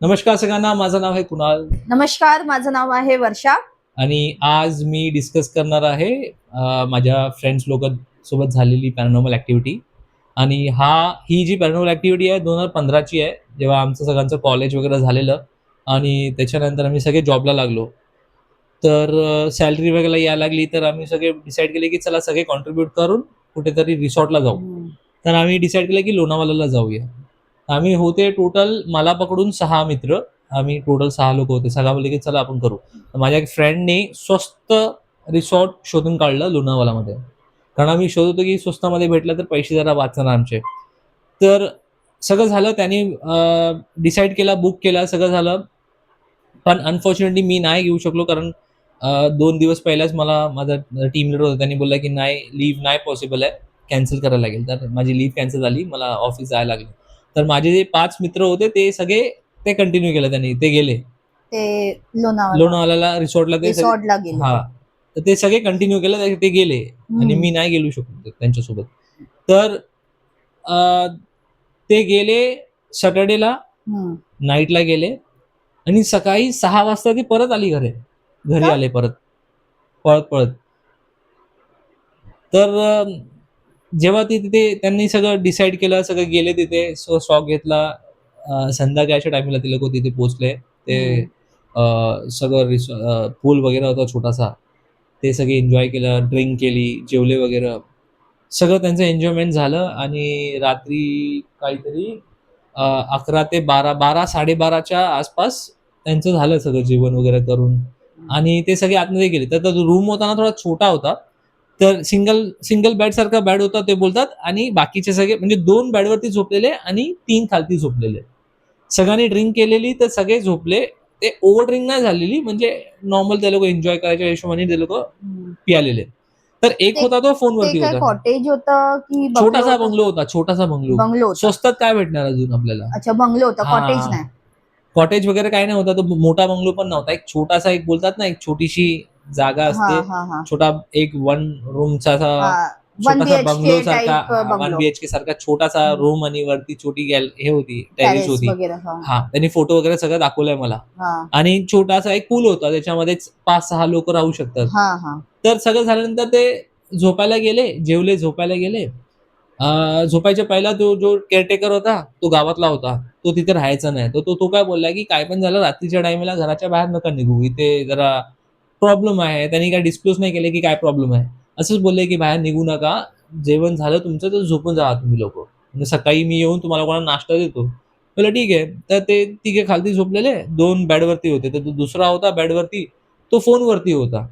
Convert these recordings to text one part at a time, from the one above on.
नमस्कार सगळ्यांना माझं नाव आहे कुणाल. नमस्कार माझं नाव आहे वर्षा. आणि आज मी डिस्कस करणार आहे माझ्या फ्रेंड्स लोक सोबत झालेली पॅरानॉर्मल ॲक्टिव्हिटी आणि हा ही जी पॅरानॉर्मल ॲक्टिव्हिटी आहे दोन हजार पंधराची आहे जेव्हा आमचं सगळ्यांचं कॉलेज वगैरे झालेलं आणि त्याच्यानंतर आम्ही सगळे जॉबला लागलो. तर सॅलरी वगैरे यायला लागली तर आम्ही सगळे डिसाईड केले की चला सगळे कॉन्ट्रीब्यूट करून कुठेतरी रिसॉर्टला जाऊ. तर आम्ही डिसाईड केलं की लोणावालाला जाऊया. आम्ही होते टोटल मला पकडून सहा मित्र. आम्ही टोटल सहा लोक होते. सगळा बोलले की चला आपण करू. माझ्या एक फ्रेंडने स्वस्त रिसॉर्ट शोधून काढलं लोणावालामध्ये कारण आम्ही शोधत होतो की स्वस्तामध्ये भेटलं तर पैसे जरा वाचणार आमचे. तर सगळं झालं. त्यांनी डिसाईड केला बुक केला सगळं झालं. पण अनफॉर्च्युनेटली मी नाही घेऊ शकलो कारण दोन दिवस पहिल्याच मला माझा टीम लिडर होता. त्यांनी बोलला की नाही लीव्ह नाही पॉसिबल आहे. कॅन्सल करायला लागेल. तर माझी लीव्ह कॅन्सल झाली. मला ऑफिस जायला लागलं. तर माझे जे पाच मित्र होते ते सगळे ते कंटिन्यू केलं त्यांनी. ते गेले. ते लोणावळा. लोणावाला रिसॉर्टला ते सगळे- रिसॉर्टला गेले. हा. तर ते सगळे कंटिन्यू केलं ते- ते गेले. आणि मी नाही गेलो शकलो त्यांच्यासोबत. तर अं, ते गेले सॅटर्डेला. हम्म. नाईटला गेले. आणि सकाळी सहा वाजता ती परत आली घरी घरी का? आले परत. पळत पळत तर अं, जेव्हा ते तिथे त्यांनी सगळं डिसाईड केलं सगळं गेले तिथे सो स्टॉक घेतला. संध्याकाळच्या टायमिंगला ते लोक तिथे पोहोचले. ते सगळं पूल वगैरे होता छोटासा. ते सगळे एन्जॉय केलं ड्रिंक केली जेवले वगैरे. सगळं त्यांचं एन्जॉयमेंट झालं आणि रात्री काहीतरी अकरा ते बारा बारा साडेबाराच्या आसपास त्यांचं झालं सगळं जेवण वगैरे करून. आणि ते सगळे आतमध्ये गेले. तर तो रूम होता ना थोडा छोटा होता. तर सिंगल सिंगल बेड सारखा बेड होता ते बोलतात. आणि बाकीचे सगळे म्हणजे दोन बेडवरती झोपलेले आणि तीन खालती झोपलेले. सगळ्यांनी ड्रिंक केलेली तर सगळे झोपले. ते ओव्हर ड्रिंक नाही झालेली म्हणजे नॉर्मल ते लोक एन्जॉय करायच्या हिशोबाने ते लोक. पियालेले. तर एक होता तो फोनवरती होता. कॉटेज होतं की छोटासा? बंगलो होता छोटासा बंगलो. स्वस्तात काय भेटणार अजून आपल्याला? अच्छा बंगलो होता कॉटेज. नाही. कॉटेज वगैरे काय नाही होता तो मोठा बंगलो पण नव्हता. एक छोटासा एक बोलतात ना एक छोटीशी जागा असते. छोटा एक वन रूमचा छोटासा बंगलो सारखा वन बीएचके सारखा छोटासा. रूम आणि वरती छोटी गॅल हे होती टेरिस होती. हा. त्यांनी फोटो वगैरे सगळं दाखवलंय मला. आणि छोटासा एक पूल होता त्याच्यामध्येच पाच सहा लोक राहू शकतात. तर सगळं झाल्यानंतर ते झोपायला गेले जेवले झोपायला गेले. झोपायच्या पहिला तो जो केअरटेकर होता तो गावातला होता. तो तिथे राहायचा नाही. तर तो तो काय बोलला की काय पण झालं रात्रीच्या टाइमला घराच्या बाहेर नका निघू. इथे जरा प्रॉब्लेम आहे. त्यांनी काय डिस्क्लोज नाही केले की काय प्रॉब्लेम आहे. असंच बोलले की बाहेर निघू नका. जेवण झालं तुमचं तर झोपून जा तुम्ही लोक. म्हणजे सकाळी मी येऊन तुम्हाला कोणाला नाश्ता देतो. बोला ठीक आहे. तर ते तिघे खालती झोपलेले. दोन बेडवरती होते. तर तो दुसरा होता बेडवरती तो फोनवरती होता.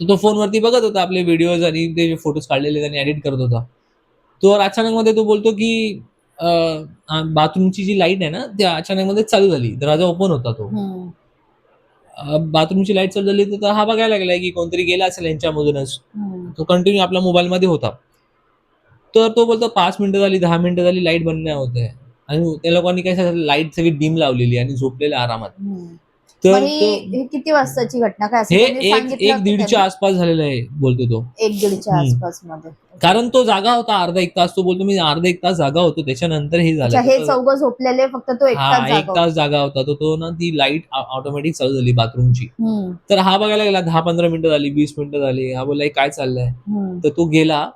तर तो फोनवरती बघत होता आपले व्हिडिओज आणि ते फोटोज काढलेले त्यांनी एडिट करत होता. तो अचानक मध्ये तो बोलतो की बाथरूमची जी लाइट आहे ना ती अचानक मध्ये चालू झाली. दरवाजा ओपन होता तो. बाथरूमची लाइट चालू झाली तर हा बघायला लागलाय की कोणतरी गेला असेल यांच्यामधूनच. तो कंटिन्यू आपल्या मोबाईलमध्ये होता. तर तो बोलतो पाच मिनिटं झाली दहा मिनिटं झाली लाइट बंद नाही होत आहे. आणि त्या लोकांनी काय लाइट सगळी डिम लावलेली आणि झोपलेले आरामात. तर ही किती वाजताची घटना? काय हे एक एक दीडच्या? आसपास झालेलं आहे बोलतो तो. एक दीडच्या. आसपासमध्ये कारण तो जागा होता अर्धा एक तास तो बोलतो मी अर्धा एक तास जागा होतो त्याच्यानंतर हे अच्छा हे झालं चौघ झोपलेले फक्त तो एक तास जागा होता. तो तो ना ती लाइट ऑटोमॅटिक चालू झाली बाथरूमची. तर हा बघायला गेला दहा पंधरा मिनिटं झाली वीस मिनिटं झाली. हा बोलला "हे काय चाललंय. तर तो गेला.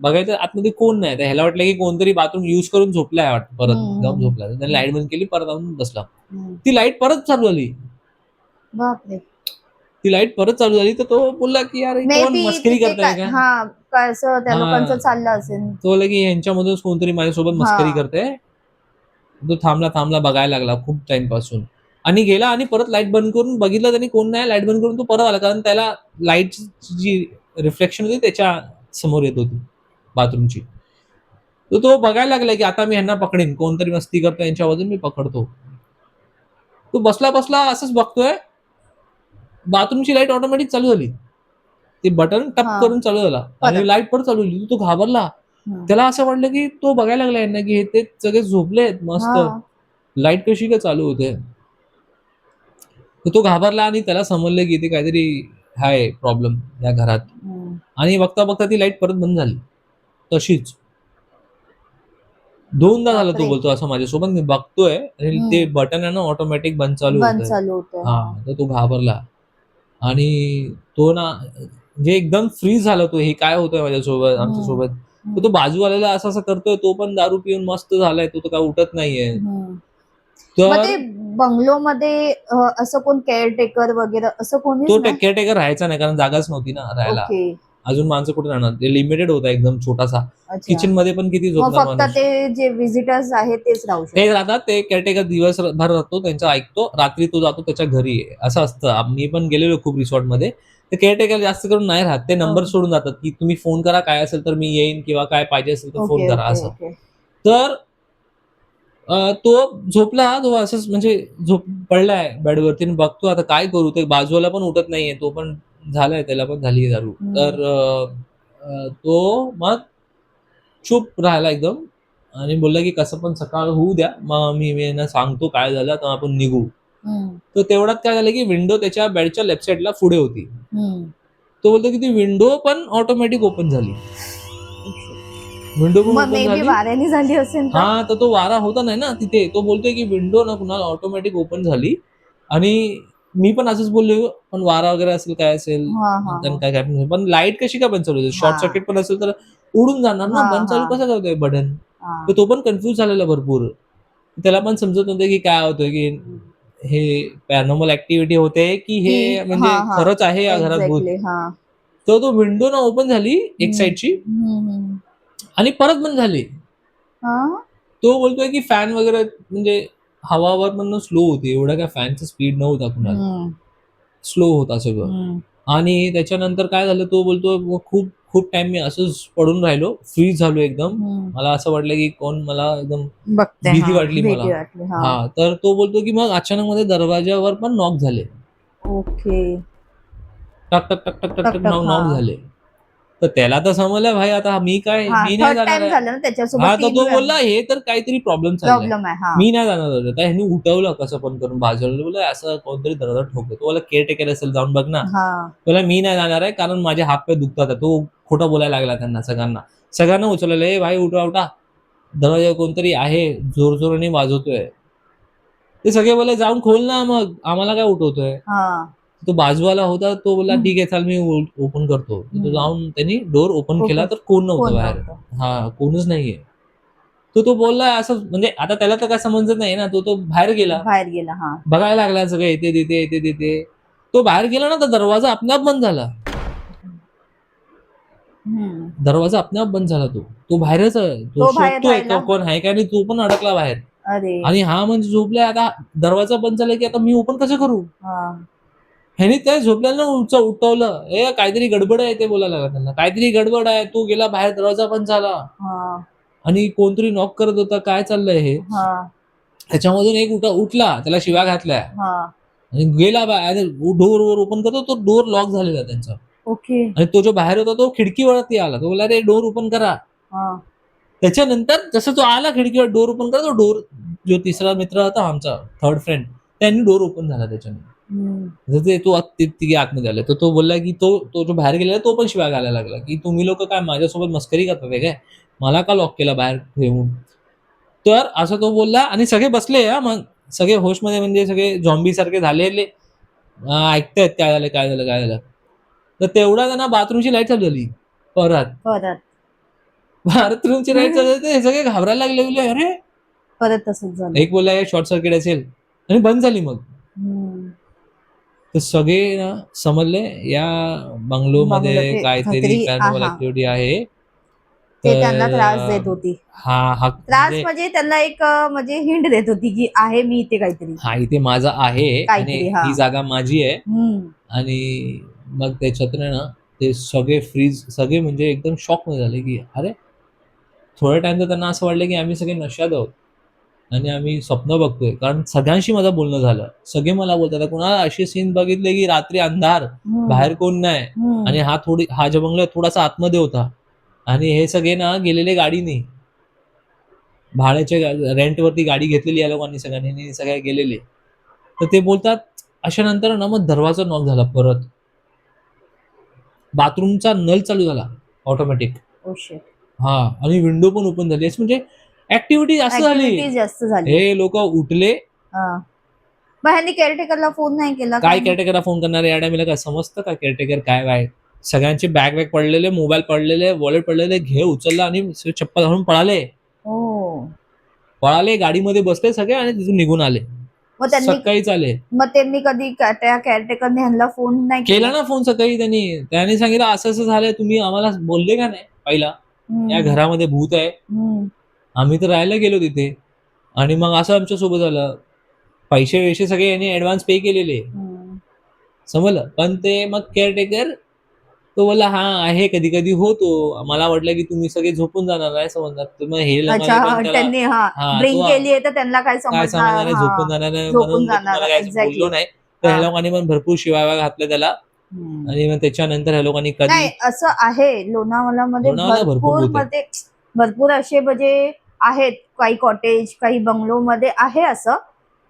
बघायचं आतमध्ये कोण नाही. तर ह्याला वाटलं की कोणतरी बाथरूम युज करून झोपलाय वाटतं परत. जाऊन झोपला. त्याने लाइट बंद केली परत जाऊन बसला. ती लाइट परत चालू झाली. बापरे. ती लाइट परत चालू झाली तर तो बोलला की यार हे कोण मस्करी करताय का हा काय असं त्या हा. लोकांचं चाललं असेल. तो बोलला की यांच्यामधूनच कोणतरी माझ्यासोबत मस्करी हा. करते तो थांबला थांबला बघायला लागला खूप टाइमपासून. आणि गेला आणि परत लाइट बंद करून बघितलं त्यांनी कोण नाही लाइट बंद करून तो परत आला कारण त्याला लाइट जी रिफ्लेक्शन होती त्याच्यासमोर येत होती बाथरूमची. तर तो बघायला लागला की आता मी ह्यांना पकडेन कोणतरी मस्ती करतो यांच्यामधून मी पकडतो. तो बसला बसला असंच बघतोय. बाथरूमची लाइट ऑटोमॅटिक चालू झाली ते बटन टप हा. करून चालू झाला आणि. लाइट परत चालू झाली तो घाबरला हम्म. त्याला असं वाटलं की तो बघायला लागला यांना की हे ते सगळे झोपलेत मस्त हा. लाइट कशी काय चालू होते तर तो घाबरला आणि त्याला समजलं की ते काहीतरी हाय प्रॉब्लेम या घरात हम्म. आणि बघता बघता ती लाइट परत बंद झाली तशीच दोनदा झालं तो बापरे. बोलतो असं माझ्यासोबत मी बघतोय आणि हम्म. ते बटन आहे ना ऑटोमॅटिक बंद चालू बंद होतंय. चालू होतं हा तर तो घाबरला आणि तो ना म्हणजे एकदम फ्रीज झाला तो हे काय होतंय माझ्यासोबत आमच्यासोबत? तर तो बाजूवाल्याला असं असं करतोय तो पण दारू पिऊन मस्त झालाय तो तर काय उठत नाहीये. मग तर ते बंगलोमध्ये अ, असं कोण केअरटेकर वगैरे असं कोणीच तो केअरटेकर राहायचा नाही कारण जागाच नव्हती ना राहायला. अजून माणसं कुठे राहणार? ते लिमिटेड होता एकदम छोटासा. किचनमध्ये पण किती झोपणार फक्त माणूस? ते जे विजिटर्स आहेत तेच राहू शकतात. ते राहतात ते केअरटेकर दिवसभर राहतो त्यांचं ऐकतो रात्री तो जातो त्याच्या घरी. असं असतं. आम्ही पण गेलेलो खूप रिसॉर्टमध्ये ते केअरटेकर जास्त करून नाही राहत. ते नंबर ओके. सोडून जातात की तुम्ही फोन करा काय असेल तर मी येईन किंवा काय पाहिजे असेल तर फोन ओके करा ओके असं. ओके. तर अं, तो झोपला तो असंच म्हणजे झोप पडलाय बेडवरती आणि बघतो आता काय करू? ते बाजूला पण उठत नाहीये तो पण झालाय त्याला पण झाली दारू. तर तो मग चुप राहिला एकदम आणि बोलला की कसं पण सकाळ होऊ द्या मग मी यांना सांगतो काय झालं तर आपण निघू. तर तेवढ्यात काय झालं की विंडो त्याच्या बेडच्या लेफ्ट साईडला पुढे होती. तो बोलतो की ती विंडो पण ऑटोमॅटिक ओपन झाली. विंडो पण झाली. वाऱ्याने झाली असेल हा तर तो वारा होता नाही ना तिथे तो बोलतोय की विंडो ना कुणाला ऑटोमॅटिक ओपन झाली. आणि मी पण असंच बोललो पण वारा वगैरे असेल काय असेल काय काय पण- पण लाइट कशी काय बंद चालू होते शॉर्ट. सर्किट पण असेल तर उडून जाणार ना बंद चालू. कसं करतोय बटन. तर तो पण कन्फ्युज झालेला भरपूर त्याला पण समजत नव्हतं की काय होतंय की हे पॅरानॉर्मल ऍक्टिव्हिटी होते की हे म्हणजे. खरंच आहे या घरात भूत हा. तर तो विंडो ना ओपन झाली एक. साईडची. आणि परत बंद झाली हा? तो बोलतोय की फॅन वगैरे म्हणजे हवावर पण स्लो होती. एवढा काय फॅनचा स्पीड नव्हता कुणाला. स्लो होता सगळं. आणि त्याच्यानंतर काय झालं तो बोलतो "मग खूप खूप टाइम मी असंच पडून राहिलो. फ्रीज झालो एकदम. मला असं वाटलं की कोण मला एकदम भीती वाटली मला. हा. तर तो बोलतो की मग अचानक मध्ये दरवाजावर पण नॉक झाले. ओके टक टक टक टक टक टक, नॉक. झाले. तर त्याला तर समजलं भाई आता मी काय हा मी नाही जाणार ना हा तर तो. बोलला हे तर काहीतरी प्रॉब्लेम हा. मी नाही जाणार होतो तर ह्यांनी उठवलं कसं पण करून बाजूला बोला असं कोणतरी दरदर ठोकतो. तो बोला केअर टेकर असेल जाऊन बघ ना. हा. बोला मी नाही जाणार आहे कारण माझे हात पाय दुखतात आहे." तो खोटं बोलायला लागला त्यांना सगळ्यांना. सगळ्यांना उचललेलं ए भाई उठा उठा. दरवाजा कोणतरी आहे जोर जोराने वाजवतोय. ते सगळे बोले जाऊन खोल ना मग आम्हाला काय उठवतोय? हा. तो बाजूवाला होता तो बोला. ठीक आहे चाल मी ओपन करतो तो. जाऊन त्यांनी डोर ओपन. केला तर कोण नव्हतं बाहेर. हा कोणच नाहीये तो तो बोलला असं म्हणजे आता त्याला तर काय समजत नाही ना तो तो बाहेर गेला बाहेर गेला हा बघायला लागला सगळं येते तिथे येते तिथे तो बाहेर गेला ना तर दरवाजा आपणाप बंद झाला. दरवाजा आपणाप बंद झाला तो तो बाहेरच तो तो शोधतोय. का कोण आहे का आणि तो पण अडकला बाहेर अरे आणि हा म्हणजे झोपलाय आता दरवाजा बंद झाला की आता मी ओपन कसं करू ह्यानी त्या झोपल्याला उच उठवलं. ए काहीतरी गडबड आहे ते बोलायला लागला त्यांना. काहीतरी गडबड आहे. तो गेला बाहेर दरवाजा बंद झाला. हा. आणि कोणतरी नॉक करत होता. काय चाललंय हे? हा. त्याच्यामधून एक उठा उठला. त्याला शिव्या घातल्या. हा. आणि गेला बाहेर डोर वर ओपन करतो तो डोर लॉक झालेला त्यांचा. ओके. आणि तो जो बाहेर होता तो खिडकीवरती आला. तो बोला रे डोर ओपन करा. हा. त्याच्यानंतर जसं तो आला खिडकीवर डोर ओपन करा तो डोर जो तिसरा मित्र होता आमचा थर्ड फ्रेंड त्यांनी डोर ओपन झाला त्याच्याने. जर ते तिघे आतमध्ये आले तर तो बोलला की तो तो जो बाहेर गेलेला तो पण शिवाय घालायला लागला. की तुम्ही लोक काय माझ्यासोबत मस्करी करतात आहे काय? मला का लॉक केला बाहेर ठेवून तर असं तो बोलला आणि सगळे बसले हा मग सगळे होशमध्ये म्हणजे सगळे झॉम्बी सारखे झालेले ऐकतायत काय झालं काय झालं काय झालं. तर तेवढा त्यांना बाथरूमची लाइट चालू झाली. परत. परत. बाथरूमची लाइट चालू झाली ते सगळे घाबरायला लागले अरे! परत तसंच झालं. एक बोलला शॉर्ट सर्किट असेल. आणि बंद झाली मग. तर सगळे ना समजले या बंगलो ते काहीतरी काहीतरी आहा. ऍक्टिव्हिटी आहे ते त्यांना त्रास देत होती हा हा त्रास म्हणजे- म्हणजे त्यांना एक अं, म्हणजे हिंट देत होती की आहे मी इथे काहीतरी हा इथे माझा आहे आणि काहीतरी, हा. ही जागा माझी आहे हम्म. आणि मग त्याच्यातून ना ते सगळे फ्रीज सगळे म्हणजे एकदम शॉकमध्ये झाले की अरे थोड्या टाइम तर त्यांना असं वाटलं की आम्ही सगळे नशात आहोत आणि आम्ही स्वप्न बघतोय. कारण सगळ्यांशी माझं बोलणं झालं. सगळे मला बोलतात कुणाला असे सीन बघितले की रात्री अंधार. बाहेर कोण नाही. आणि हा थोडी हा जो बंगला आहे थोडासा आतमध्ये होता. आणि हे सगळे ना गेलेले गाडीने. भाड्याच्या रेंटवरती गाडी घेतलेली या लोकांनी सगळ्यांनी सगळे गेलेले. तर ते बोलतात अशा नंतर ना मग दरवाजा नॉक झाला परत. बाथरूमचा नल चालू झाला ऑटोमॅटिक Oh. हा आणि विंडो पण ओपन झाली. म्हणजे ऍक्टिव्हिटी जास्त झाली. जास्त झाली. हे लोक उठले. हा. मग ह्यांनी केअरटेकरला फोन नाही केला काय? केअरटेकरला फोन करणार? या टायमिला काय समजतं का केअरटेकर काय काय सगळ्यांचे बॅग बॅग पडलेले मोबाईल पडलेले वॉलेट पडलेले घे उचलला आणि चप्पल घालून पळाले. हो. पळाले गाडीमध्ये बसले सगळे आणि तिथून निघून आले. मग त्यांनी सकाळीच आले. मग त्यांनी कधी का- त्या केअरटेकरने ह्यांना फोन नाही केला ना फोन सकाळी त्यांनी. त्यांनी सांगितलं असं असं झालंय तुम्ही आम्हाला बोलले का नाही? पहिला. या घरामध्ये भूत आहे. हम्म. आम्ही तर राहायला गेलो तिथे आणि मग असं आमच्यासोबत झालं पैसे वैसे सगळे यांनी ऍडव्हान्स पे केलेले. समजलं पण ते मग केअरटेकर तो बोला हा आहे कधी कधी होतो मला वाटलं की तुम्ही सगळे झोपून जाणार आहे समजणार मग हे त्यांनी केली तर त्यांना काय समजणार झोपून. जाणार झोपून म्हणून. बोललो नाही तर ह्या. लोकांनी पण भरपूर शिवाय घातल्या त्याला. आणि मग त्याच्यानंतर ह्या लोकांनी कधी नाही असं आहे आहे. मध्ये भरपूर असे म्हणजे आहेत काही कॉटेज काही बंगलो मध्ये आहे असं.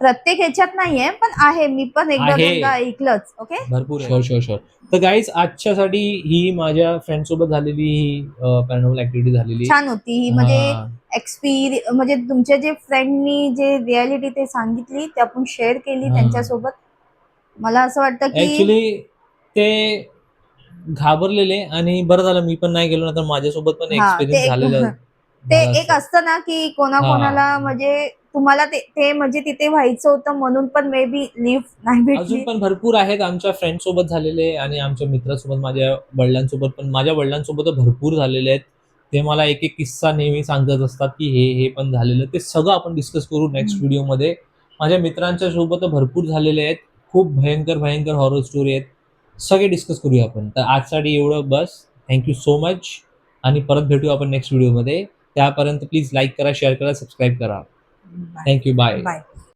प्रत्येक ह्याच्यात नाहीये पण आहे. मी पण एकदा आहे. दोनदा ऐकलंच ओके भरपूर शुअर शुअर शुअर तर गाईज आजच्यासाठी ही माझ्या फ्रेंड सोबत झालेली ही पॅरानॉर्मल ऍक्टिव्हिटी झालेली. छान होती. ही म्हणजे हा. एक्सपिरि म्हणजे तुमच्या जे फ्रेंडनी जे रियालिटी ते सांगितली ते आपण शेअर केली हा. त्यांच्यासोबत. मला असं वाटतं की ऍक्च्युली ते घाबरलेले आणि बरं झालं मी पण नाही गेलो ना तर माझ्यासोबत पण हा, ते एक्सपिरियन्स एक- झालेलं. ते एक असतं. ना की कोणाकोणाला म्हणजे तुम्हाला ते ते म्हणजे तिथे व्हायचं होतं म्हणून पण मे बी लिफ्ट नाही अजून भेटली पण भरपूर आहेत आमच्या फ्रेंड सोबत झालेले आणि आमच्या मित्रासोबत माझ्या वडिलांसोबत पण. माझ्या वडिलांसोबत तर भरपूर झालेले आहेत. ते मला एक एक किस्सा नेहमी सांगत असतात की हे हे पण झालेलं. ते सगळं आपण डिस्कस करू नेक्स्ट हम्म. व्हिडिओमध्ये माझ्या मित्रांच्या सोबत तर भरपूर झालेले आहेत. खूप भयंकर भयंकर हॉरर स्टोरी आहेत. सगळे डिस्कस करूया आपण. तर आजसाठी एवढं बस. थँक्यू सो मच आणि परत भेटू आपण नेक्स्ट व्हिडिओमध्ये त्यापर्यंत प्लीज लाईक करा शेअर करा सबस्क्राईब करा. Thank you bye bye